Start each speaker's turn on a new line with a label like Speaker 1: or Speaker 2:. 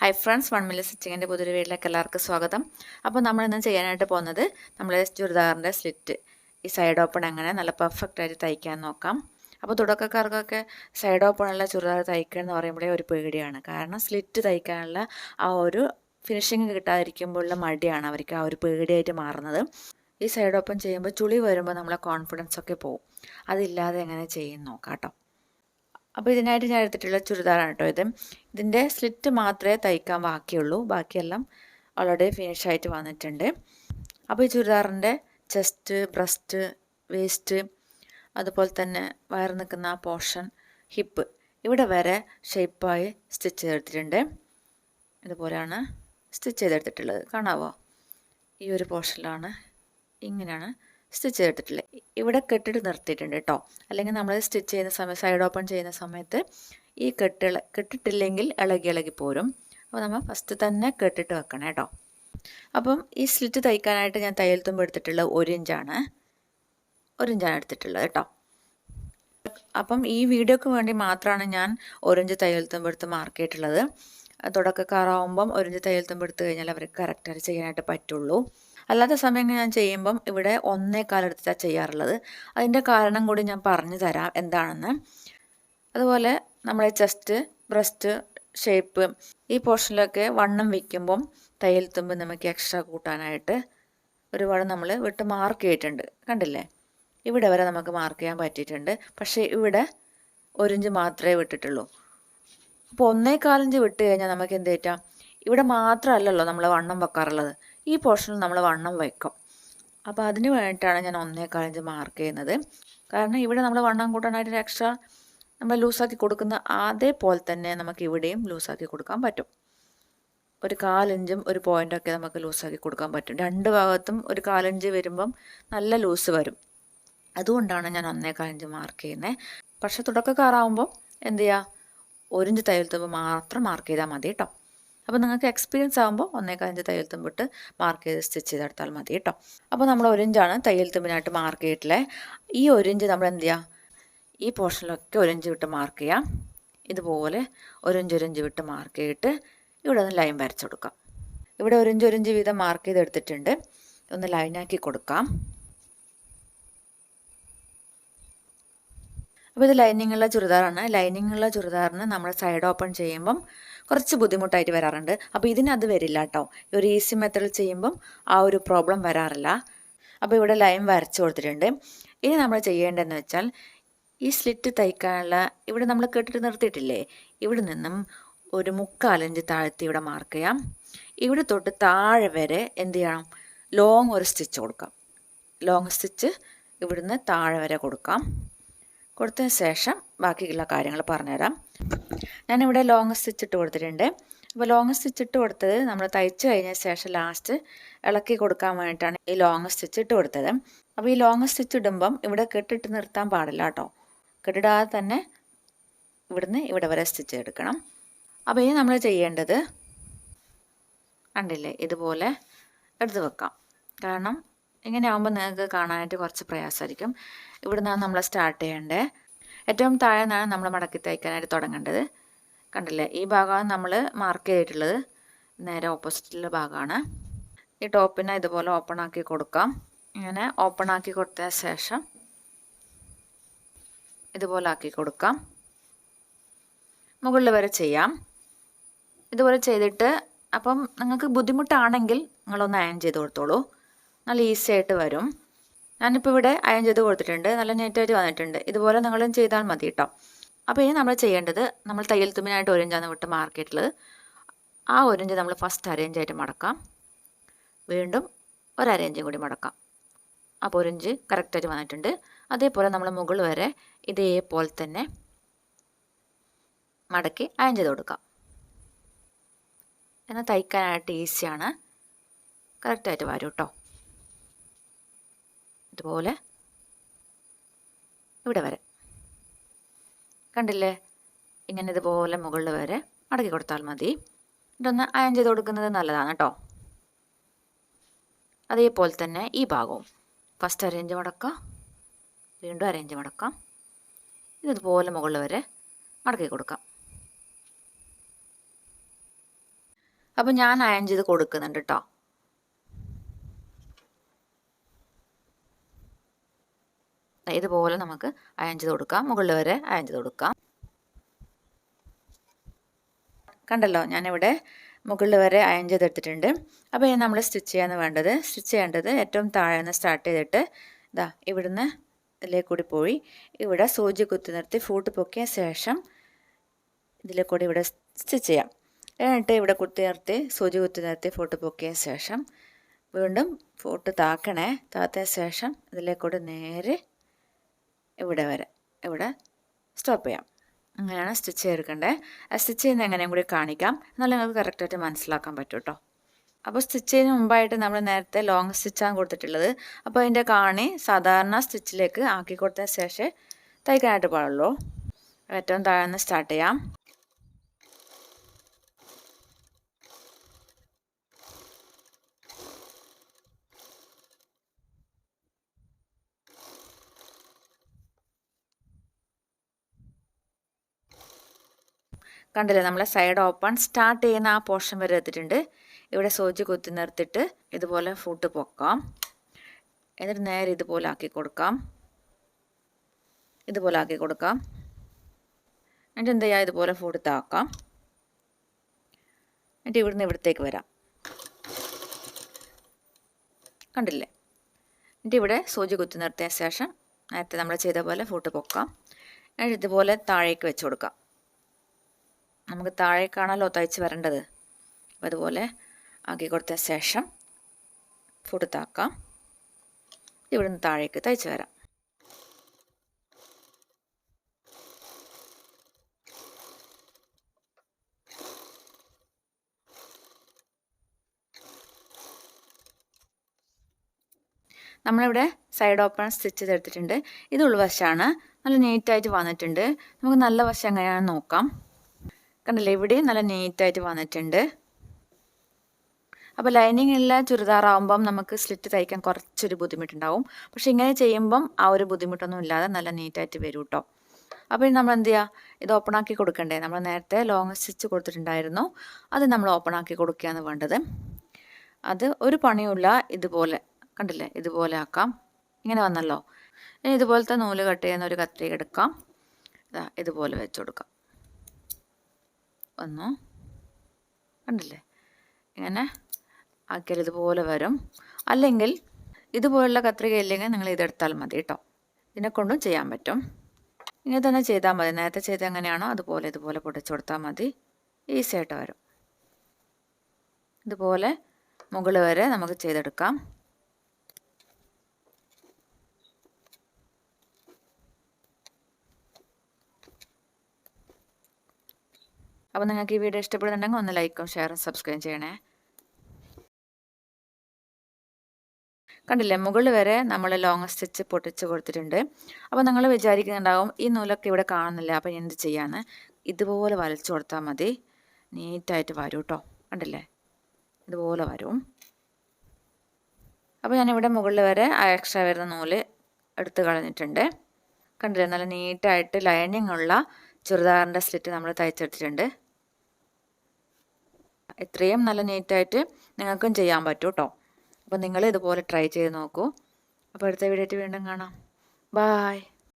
Speaker 1: Hi friends one milli സ്റ്റിച്ചിങ്ങിന്റെ പുതിയൊരു വീട്ടിലേക്ക് എല്ലാവർക്കും സ്വാഗതം. അപ്പോൾ നമ്മൾ ഇന്ന് ചെയ്യാനായിട്ട് പോകുന്നത് നമ്മൾ ചുരിദാറിന്റെ സ്ലിറ്റ് ഈ സൈഡ് ഓപ്പൺ അങ്ങനെ നല്ല പെർഫെക്റ്റ് ആയിട്ട് തയ്ക്കാൻ നോക്കാം. അപ്പോൾ തുടക്കക്കാർക്കൊക്കെ സൈഡ് ഓപ്പണുള്ള ചുരിദാർ തയ്ക്കുക എന്ന് പറയുമ്പോഴേ ഒരു പേടിയാണ്. കാരണം സ്ലിറ്റ് തയ്ക്കാനുള്ള ആ ഒരു ഫിനിഷിങ് കിട്ടാതിരിക്കുമ്പോഴുള്ള മടിയാണ് അവർക്ക് ആ ഒരു പേടിയായിട്ട് മാറുന്നത്. ഈ സൈഡ് ഓപ്പൺ ചെയ്യുമ്പോൾ ചുളി വരുമ്പോൾ നമ്മളെ കോൺഫിഡൻസ് ഒക്കെ പോകും അതില്ലാതെ എങ്ങനെ ചെയ്യുന്നു നോക്കാം കേട്ടോ. അപ്പോൾ ഇതിനായിട്ട് ഞാൻ എടുത്തിട്ടുള്ള ചുരിദാറാണ് കേട്ടോ ഇത്. ഇതിന്റെ സ്ലിറ്റ് മാത്രമേ തയ്ക്കാൻ ബാക്കിയുള്ളൂ. ബാക്കിയെല്ലാം ഓൾറെഡി ഫിനിഷ് ആയിട്ട് വന്നിട്ടുണ്ട്. അപ്പോൾ ഈ ചുരിദാറിന്റെ ചെസ്റ്റ് ബ്രസ്റ്റ് വേസ്റ്റ് അതുപോലെ തന്നെ വയർ നിൽക്കുന്ന ആ പോർഷൻ ഹിപ്പ് ഇവിടെ വരെ ഷേപ്പായി സ്റ്റിച്ച് ചെയ്തെടുത്തിട്ടുണ്ട്. ഇതുപോലെയാണ് സ്റ്റിച്ച് ചെയ്തെടുത്തിട്ടുള്ളത്. കാണാവോ? ഈ ഒരു പോർഷനിലാണ് ഇങ്ങനെയാണ് സ്റ്റിച്ച് ചെയ്തിട്ടില്ല. ഇവിടെ കെട്ടിട്ട് നിർത്തിയിട്ടുണ്ട് കേട്ടോ അല്ലെങ്കിൽ നമ്മൾ സ്റ്റിച്ച് ചെയ്യുന്ന സമയത്ത് സൈഡ് ഓപ്പൺ ചെയ്യുന്ന സമയത്ത് ഈ കെട്ടുകൾ കെട്ടിട്ടില്ലെങ്കിൽ ഇളകി ഇളകി പോരും. അപ്പോൾ നമ്മൾ ഫസ്റ്റ് തന്നെ കെട്ടിട്ട് വെക്കണം കേട്ടോ അപ്പം ഈ സ്ലിറ്റ് തയ്ക്കാനായിട്ട് ഞാൻ തയ്യൽ തുമ്പ് എടുത്തിട്ടുള്ളത് ഒരു ഇഞ്ചാണ്. ഒരു ഇഞ്ചാണ് എടുത്തിട്ടുള്ളത് കേട്ടോ അപ്പം ഈ വീഡിയോക്ക് വേണ്ടി മാത്രമാണ് ഞാൻ ഒരിഞ്ച് തയ്യൽ തുമ്പ് എടുത്ത് മാർക്ക് ചെയ്തിട്ടുള്ളത്. തുടക്കക്കാറാവുമ്പം ഒരിഞ്ച് തയ്യൽ തുമ്പ് എടുത്ത് കഴിഞ്ഞാൽ അവർക്ക് കറക്റ്റായിട്ട് ചെയ്യാനായിട്ട് പറ്റുള്ളൂ. അല്ലാത്ത സമയങ്ങൾ ഞാൻ ചെയ്യുമ്പം ഇവിടെ ഒന്നേ കാലെടുത്തിട്ടാണ് ചെയ്യാറുള്ളത്. അതിന്റെ കാരണം കൂടി ഞാൻ പറഞ്ഞു തരാം എന്താണെന്ന്. അതുപോലെ നമ്മുടെ ചെസ്റ്റ് ബ്രസ്റ്റ് ഷേപ്പ് ഈ പോർഷനിലൊക്കെ വണ്ണം വയ്ക്കുമ്പം തയ്യൽ തുമ്പ് നമുക്ക് എക്സ്ട്രാ കൂട്ടാനായിട്ട് ഒരുപാട് നമ്മൾ വിട്ട് മാർക്ക് ചെയ്തിട്ടുണ്ട്. കണ്ടില്ലേ? ഇവിടെ വരെ നമുക്ക് മാർക്ക് ചെയ്യാൻ പറ്റിയിട്ടുണ്ട്. പക്ഷേ ഇവിടെ ഒരിഞ്ച് മാത്രമേ വിട്ടിട്ടുള്ളൂ. അപ്പോൾ ഒന്നേ കാലഞ്ച് വിട്ട് കഴിഞ്ഞാൽ നമുക്ക് എന്ത് പറ്റാം ഇവിടെ മാത്രമല്ലല്ലോ നമ്മൾ വണ്ണം വെക്കാറുള്ളത്. ഈ പോർഷനിൽ നമ്മൾ വണ്ണം വയ്ക്കും. അപ്പോൾ അതിന് വേണ്ടിയിട്ടാണ് ഞാൻ ഒന്നേ കാലഞ്ച് മാർക്ക് ചെയ്യുന്നത്. കാരണം ഇവിടെ നമ്മൾ വണ്ണം കൂട്ടാനായിട്ട് എക്സ്ട്രാ നമ്മൾ ലൂസാക്കി കൊടുക്കുന്ന അതേപോലെ തന്നെ നമുക്ക് ഇവിടെയും ലൂസാക്കി കൊടുക്കാൻ പറ്റും. ഒരു കാലഞ്ചും ഒരു പോയിന്റൊക്കെ നമുക്ക് ലൂസാക്കി കൊടുക്കാൻ പറ്റും. രണ്ട് ഭാഗത്തും ഒരു കാലഞ്ച് വരുമ്പം നല്ല ലൂസ് വരും. അതുകൊണ്ടാണ് ഞാൻ ഒന്നേ കാലഞ്ച് മാർക്ക് ചെയ്യുന്നത് പക്ഷേ തുടക്കക്കാറാവുമ്പോൾ എന്ത് ചെയ്യുക? ഒരിഞ്ച് തയ്യൽ തുമ്പ് മാത്രം മാർക്ക് ചെയ്താൽ മതി കേട്ടോ. അപ്പോൾ നിങ്ങൾക്ക് എക്സ്പീരിയൻസ് ആകുമ്പോൾ ഒന്നേക്കാലഞ്ച് തയ്യൽ തുമ്പിട്ട് മാർക്ക് ചെയ്ത് സ്റ്റിച്ച് ചെയ്തെടുത്താൽ മതി കേട്ടോ. അപ്പോൾ നമ്മൾ ഒരിഞ്ചാണ് തയ്യൽ തുമ്പിനായിട്ട് മാർക്ക് ചെയ്തിട്ടുള്ളത് ഈ ഒരിഞ്ച് നമ്മൾ എന്ത് ചെയ്യുക ഈ പോർഷനിലൊക്കെ ഒരിഞ്ച് വിട്ട് മാർക്ക് ചെയ്യാം. ഇതുപോലെ ഒരിഞ്ച് ഒരിഞ്ച് വിട്ട് മാർക്ക് ചെയ്തിട്ട് ഇവിടെ ഒന്ന് ലൈൻ വരച്ചു കൊടുക്കാം. ഇവിടെ ഒരിഞ്ച് ഒരിഞ്ച് വീതം മാർക്ക് ചെയ്തെടുത്തിട്ടുണ്ട് ഒന്ന് ലൈനാക്കി കൊടുക്കാം. അപ്പോൾ ഇത് ലൈനിങ്ങുള്ള ചുരിദാറാണ്. ലൈനിങ്ങുള്ള ചുരിദാറിന് നമ്മൾ സൈഡ് ഓപ്പൺ ചെയ്യുമ്പം കുറച്ച് ബുദ്ധിമുട്ടായിട്ട് വരാറുണ്ട്. അപ്പോൾ ഇതിനത് വരില്ല കേട്ടോ ഒരു ഈസി മെത്തേഡിൽ ചെയ്യുമ്പം ആ ഒരു പ്രോബ്ലം വരാറില്ല. അപ്പോൾ ഇവിടെ ലൈൻ വരച്ചു കൊടുത്തിട്ടുണ്ട്. ഇനി നമ്മൾ ചെയ്യേണ്ടതെന്ന് വെച്ചാൽ ഈ സ്ലിറ്റ് തയ്ക്കാനുള്ള ഇവിടെ നമ്മൾ കെട്ടിട്ട് നിർത്തിയിട്ടില്ലേ? ഇവിടെ നിന്നും ഒരു മുക്കാലഞ്ച് താഴ്ത്തി ഇവിടെ മാർക്ക് ചെയ്യാം. ഇവിടെ തൊട്ട് താഴെ വരെ എന്ത് ചെയ്യണം? ലോങ് ഒരു സ്റ്റിച്ച് കൊടുക്കാം. ലോങ് സ്റ്റിച്ച് ഇവിടുന്ന് താഴെ വരെ കൊടുക്കാം. കൊടുത്തതിന് ശേഷം ബാക്കിയുള്ള കാര്യങ്ങൾ പറഞ്ഞുതരാം. ഞാനിവിടെ ലോങ് സ്റ്റിച്ച് ഇട്ട് കൊടുത്തിട്ടുണ്ട്. അപ്പോൾ ലോങ് സ്റ്റിച്ച് ഇട്ട് കൊടുത്തത് നമ്മൾ തയ്ച്ചു കഴിഞ്ഞ ശേഷം ലാസ്റ്റ് ഇളക്കി കൊടുക്കാൻ വേണ്ടിയിട്ടാണ് ഈ ലോങ് സ്റ്റിച്ച് ഇട്ട് കൊടുത്തത്. അപ്പോൾ ഈ ലോങ് സ്റ്റിച്ച് ഇടുമ്പം ഇവിടെ കെട്ടിട്ട് നിർത്താൻ പാടില്ല കേട്ടോ. കെട്ടിടാതെ തന്നെ ഇവിടുന്ന് ഇവിടെ വരെ സ്റ്റിച്ച് എടുക്കണം. അപ്പോൾ ഇനി നമ്മൾ ചെയ്യേണ്ടത് കണ്ടില്ലേ? ഇതുപോലെ എടുത്ത് വെക്കാം. കാരണം ഇങ്ങനെ ആകുമ്പോൾ നിങ്ങൾക്ക് കാണാനായിട്ട് കുറച്ച് പ്രയാസമായിരിക്കും. ഇവിടെ നിന്നാണ് നമ്മൾ സ്റ്റാർട്ട് ചെയ്യേണ്ടത് ഏറ്റവും താഴെ നിന്നാണ് നമ്മൾ മടക്കി തയ്ക്കാനായിട്ട് തുടങ്ങേണ്ടത്. കണ്ടില്ലേ? ഈ ഭാഗമാണ് നമ്മൾ മാർക്ക് ചെയ്തിട്ടുള്ളത്. നേരെ ഓപ്പോസിറ്റുള്ള ഭാഗമാണ്. ഈ ടോപ്പിനെ ഇതുപോലെ ഓപ്പൺ ആക്കി കൊടുക്കാം. ഇങ്ങനെ ഓപ്പൺ ആക്കി കൊടുത്ത ശേഷം ഇതുപോലെ ആക്കി കൊടുക്കാം. മുകളിൽ വരെ ചെയ്യാം. ഇതുപോലെ ചെയ്തിട്ട് അപ്പം നിങ്ങൾക്ക് ബുദ്ധിമുട്ടാണെങ്കിൽ നിങ്ങളൊന്ന് അയൺ ചെയ്ത് കൊടുത്തോളൂ. നല്ല ഈസി ആയിട്ട് വരും. ഞാനിപ്പോൾ ഇവിടെ അയൺ ചെയ്ത് കൊടുത്തിട്ടുണ്ട്. നല്ല നീറ്റായിട്ട് വന്നിട്ടുണ്ട്. ഇതുപോലെ നിങ്ങളും ചെയ്താൽ മതി കേട്ടോ അപ്പോൾ ഇനി നമ്മൾ ചെയ്യേണ്ടത് നമ്മൾ തയ്യൽ തുമ്പിനായിട്ട് ഒരിഞ്ചാണ് വിട്ട് മാർക്കറ്റിൽ ആ ഒരിഞ്ച് നമ്മൾ ഫസ്റ്റ് അറേഞ്ച് ആയിട്ട് മടക്കാം. വീണ്ടും ഒരു കൂടി മടക്കാം. അപ്പോൾ ഒരിഞ്ച് കറക്റ്റായിട്ട് വന്നിട്ടുണ്ട്. അതേപോലെ നമ്മൾ മുകളിൽ വരെ ഇതേപോലെ തന്നെ മടക്കി അയൺ ചെയ്ത് കൊടുക്കാം. എന്നാൽ തയ്ക്കാനായിട്ട് ഈസിയാണ് കറക്റ്റായിട്ട് വരും കേട്ടോ ഇതുപോലെ. ഇവിടെ വരെ. കണ്ടില്ലേ? ഇങ്ങനെ ഇതുപോലെ മുകളിൽ വരെ അടക്കി കൊടുത്താൽ മതി. ഇതൊന്ന് അയൺ ചെയ്ത് കൊടുക്കുന്നത് നല്ലതാണ് കേട്ടോ അതേപോലെ തന്നെ ഈ ഭാഗവും. ഫസ്റ്റ് അരേഞ്ച് മടക്കാം. വീണ്ടും അരേഞ്ച് മടക്കാം. ഇതുപോലെ മുകളിൽ വരെ അടക്കി കൊടുക്കാം. അപ്പോൾ ഞാൻ അയൺ ചെയ്ത് കൊടുക്കുന്നുണ്ട് കേട്ടോ ഇതുപോലെ നമുക്ക് അയൺ ചെയ്ത് കൊടുക്കാം. മുകളിൽ വരെ അയൺ ചെയ്ത് കൊടുക്കാം. കണ്ടല്ലോ ഞാനിവിടെ മുകളിൽ വരെ അയൺ എടുത്തിട്ടുണ്ട് അപ്പോൾ ഇനി നമ്മൾ സ്റ്റിച്ച് ചെയ്യാൻ വേണ്ടത്. സ്റ്റിച്ച് ചെയ്യേണ്ടത് ഏറ്റവും താഴെ നിന്ന് സ്റ്റാർട്ട് ചെയ്തിട്ട് ഇതാ ഇവിടുന്ന് ഇതിലേക്ക് കൂടി പോയി. ഇവിടെ സൂചി കുത്തി നിർത്തി ഫൂട്ട് പൊക്കിയ ശേഷം ഇതിലെ കൂടി ഇവിടെ സ്റ്റിച്ച് ചെയ്യാം. എന്നിട്ട് ഇവിടെ കുത്തി നിർത്തി സൂചി കുത്തി നിർത്തി ഫൂട്ട് പൊക്കിയ ശേഷം വീണ്ടും ഫൂട്ട് താക്കണേ. താത്തിയ ശേഷം ഇതിലേക്കൂടി നേരെ ഇവിടെ വരെ ഇവിടെ സ്റ്റോപ്പ് ചെയ്യാം. അങ്ങനെയാണ് സ്റ്റിച്ച് ചെയ്തെടുക്കേണ്ടത് ആ സ്റ്റിച്ച് ചെയ്യുന്ന എങ്ങനെയും കൂടി കാണിക്കാം. എന്നാലും നിങ്ങൾക്ക് കറക്റ്റായിട്ട് മനസ്സിലാക്കാൻ പറ്റും കേട്ടോ അപ്പോൾ സ്റ്റിച്ച് ചെയ്യുന്ന മുമ്പായിട്ട് നമ്മൾ നേരത്തെ ലോങ് സ്റ്റിച്ചാണ് കൊടുത്തിട്ടുള്ളത്. അപ്പോൾ അതിന്റെ കാണി സാധാരണ സ്റ്റിച്ചിലേക്ക് ആക്കി കൊടുത്ത ശേഷം തയ്ക്കാനായിട്ട് പാടുള്ളൂ. ഏറ്റവും താഴെ നിന്ന് സ്റ്റാർട്ട് ചെയ്യാം. കണ്ടില്ലേ നമ്മളെ സൈഡ് ഓപ്പൺ സ്റ്റാർട്ട് ചെയ്യുന്ന ആ പോർഷൻ വരെ എത്തിയിട്ടുണ്ട് ഇവിടെ സൂചി കുത്തി നിർത്തിയിട്ട് ഇതുപോലെ ഫുട്ട് പൊക്കാം. എന്നിട്ട് നേരെ ഇതുപോലെ ആക്കി കൊടുക്കാം. ഇതുപോലെ ആക്കി കൊടുക്കാം. എന്നിട്ട് എന്ത് ചെയ്യാം ഇതുപോലെ ഫുഡ് താക്കാം എന്നിട്ട് ഇവിടുന്ന് ഇവിടത്തേക്ക് വരാം. കണ്ടില്ലേ? എന്നിട്ട് ഇവിടെ സൂചി കുത്തി നിർത്തിയ ശേഷം നേരത്തെ നമ്മൾ ചെയ്ത പോലെ ഫുട്ട് പൊക്കാം. എന്നിട്ട് ഇതുപോലെ താഴേക്ക് വെച്ച് കൊടുക്കാം. നമുക്ക് താഴേക്കാണല്ലോ തയ്ച്ച് വരേണ്ടത്? അപ്പോൾ അതുപോലെ ആക്കി കൊടുത്ത ശേഷം ഫുഡ് ഇവിടുന്ന് താഴേക്ക് തയ്ച്ച് വരാം. നമ്മളിവിടെ സൈഡ് ഓപ്പൺ സ്റ്റിച്ച് ചെയ്തെടുത്തിട്ടുണ്ട്. ഇത് ഉൾവശമാണ് നല്ല നീറ്റായിട്ട് വന്നിട്ടുണ്ട്. നമുക്ക് നല്ല വശം എങ്ങനെയാണെന്ന് നോക്കാം. കണ്ടില്ലേ ഇവിടെയും നല്ല നീറ്റായിട്ട് വന്നിട്ടുണ്ട്. അപ്പോൾ ലൈനിങ് ഉള്ള ചുരിദാറാവുമ്പം നമുക്ക് സ്ലിറ്റ് തയ്ക്കാൻ കുറച്ചൊരു ബുദ്ധിമുട്ടുണ്ടാവും. പക്ഷെ ഇങ്ങനെ ചെയ്യുമ്പം ആ ഒരു ബുദ്ധിമുട്ടൊന്നും ഇല്ലാതെ നല്ല നീറ്റായിട്ട് വരും കേട്ടോ അപ്പോൾ നമ്മൾ എന്ത് ചെയ്യുക ഇത് ഓപ്പൺ ആക്കി കൊടുക്കണ്ടേ? നമ്മൾ നേരത്തെ ലോങ് സ്റ്റിച്ച് കൊടുത്തിട്ടുണ്ടായിരുന്നു. അത് നമ്മൾ ഓപ്പൺ ആക്കി കൊടുക്കുകയാണ് വേണ്ടത്. അത് ഒരു പണിയുമില്ല ഇതുപോലെ കണ്ടില്ലേ ഇതുപോലെ ആക്കാം. ഇങ്ങനെ വന്നല്ലോ. ഇനി ഇതുപോലത്തെ നൂൽ കട്ട് ചെയ്യുന്ന ഒരു കത്രിക എടുക്കാം. ഇതാ ഇതുപോലെ വെച്ച് കൊടുക്കാം. വന്നു. കണ്ടില്ലേ? ഇങ്ങനെ ആക്കിയാൽ ഇതുപോലെ വരും. അല്ലെങ്കിൽ ഇതുപോലുള്ള കത്രിക ഇല്ലെങ്കിൽ നിങ്ങൾ ഇതെടുത്താൽ മതി കേട്ടോ ഇതിനെ കൊണ്ടും ചെയ്യാൻ പറ്റും. ഇങ്ങനെ തന്നെ ചെയ്താൽ മതി. നേരത്തെ ചെയ്ത് എങ്ങനെയാണോ അതുപോലെ ഇതുപോലെ പൊടിച്ചു കൊടുത്താൽ മതി. ഈസി ആയിട്ട് വരും. ഇതുപോലെ മുകളിൽ വരെ നമുക്ക് ചെയ്തെടുക്കാം. അപ്പോൾ നിങ്ങൾക്ക് ഈ വീഡിയോ ഇഷ്ടപ്പെടുന്നുണ്ടെങ്കിൽ ഒന്ന് ലൈക്കും ഷെയറും സബ്സ്ക്രൈബ് ചെയ്യണേ. കണ്ടില്ലേ മുകളിൽ വരെ നമ്മൾ ലോങ് സ്റ്റിച്ച് പൊട്ടിച്ച് കൊടുത്തിട്ടുണ്ട്. അപ്പോൾ നിങ്ങൾ വിചാരിക്കുന്നുണ്ടാവും ഈ നൂലൊക്കെ ഇവിടെ കാണുന്നില്ല അപ്പോൾ എന്ത് ചെയ്യാന്ന്. ഇതുപോലെ വലച്ചു കൊടുത്താൽ മതി. നീറ്റായിട്ട് വരും കേട്ടോ കണ്ടില്ലേ? ഇതുപോലെ വരും. അപ്പോൾ ഞാനിവിടെ മുകളിൽ വരെ ആ എക്സ്ട്രാ വരുന്ന നൂൽ എടുത്ത് കളഞ്ഞിട്ടുണ്ട്. കണ്ടില്ലേ നല്ല നീറ്റായിട്ട് ലൈനിങ് ഉള്ള ചുരിദാറിന്റെ സ്ലിറ്റ് നമ്മൾ തയ്ച്ചെടുത്തിട്ടുണ്ട്. ഇത്രയും നല്ല നീറ്റായിട്ട് നിങ്ങൾക്കും ചെയ്യാൻ പറ്റും കേട്ടോ അപ്പോൾ നിങ്ങൾ ഇതുപോലെ ട്രൈ ചെയ്ത് നോക്കൂ. അപ്പോൾ അടുത്ത വീഡിയോ വീണ്ടും കാണാം. ബായ്